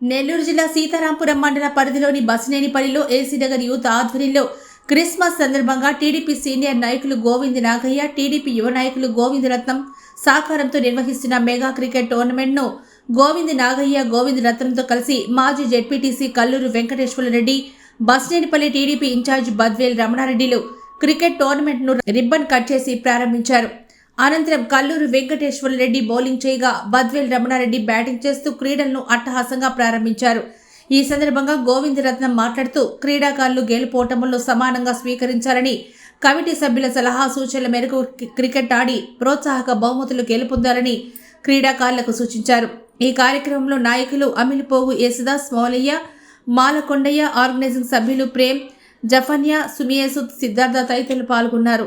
నెల్లూరు జిల్లా సీతారాంపురం మండల పరిధిలోని బసినేనిపల్లిలో ఏసీ నగర్ యూత్ ఆధ్వర్యంలో క్రిస్మస్ సందర్భంగా టీడీపీ సీనియర్ నాయకులు గోవింద్ నాగయ్య టీడీపీ యువ నాయకులు గోవింద్ రత్నం సహకారంతో నిర్వహిస్తున్న మెగా క్రికెట్ టోర్నమెంట్ను గోవింద్ నాగయ్య గోవింద్ రత్నంతో కలిసి మాజీ ZPTC Kalluru Venkateswara Reddy Basnenipalli TDP incharge Badvel రమణారెడ్డిలు cricket టోర్నమెంట్ను రిబ్బన్ కట్ చేసి ప్రారంభించారు. అనంతరం కల్లూరు వెంకటేశ్వర రెడ్డి బౌలింగ్ చేయగా బద్వేల్ రమణారెడ్డి బ్యాటింగ్ చేస్తూ క్రీడలను అట్టహాసంగా ప్రారంభించారు. ఈ సందర్భంగా గోవింద్ రత్నం మాట్లాడుతూ క్రీడాకారులు గెలుపోటముల్లో సమానంగా స్వీకరించాలని కమిటీ సభ్యుల సలహా సూచనల మేరకు క్రికెట్ ఆడి ప్రోత్సాహక బహుమతులు గెలుపొందాలని క్రీడాకారులకు సూచించారు. ఈ కార్యక్రమంలో నాయకులు అమిలిపోగు యేసుదాస్ మౌలయ్య మాలకొండయ్య ఆర్గనైజింగ్ సభ్యులు ప్రేమ్ జఫన్యా సుమియేసు సిద్ధార్థ తదితరులు పాల్గొన్నారు.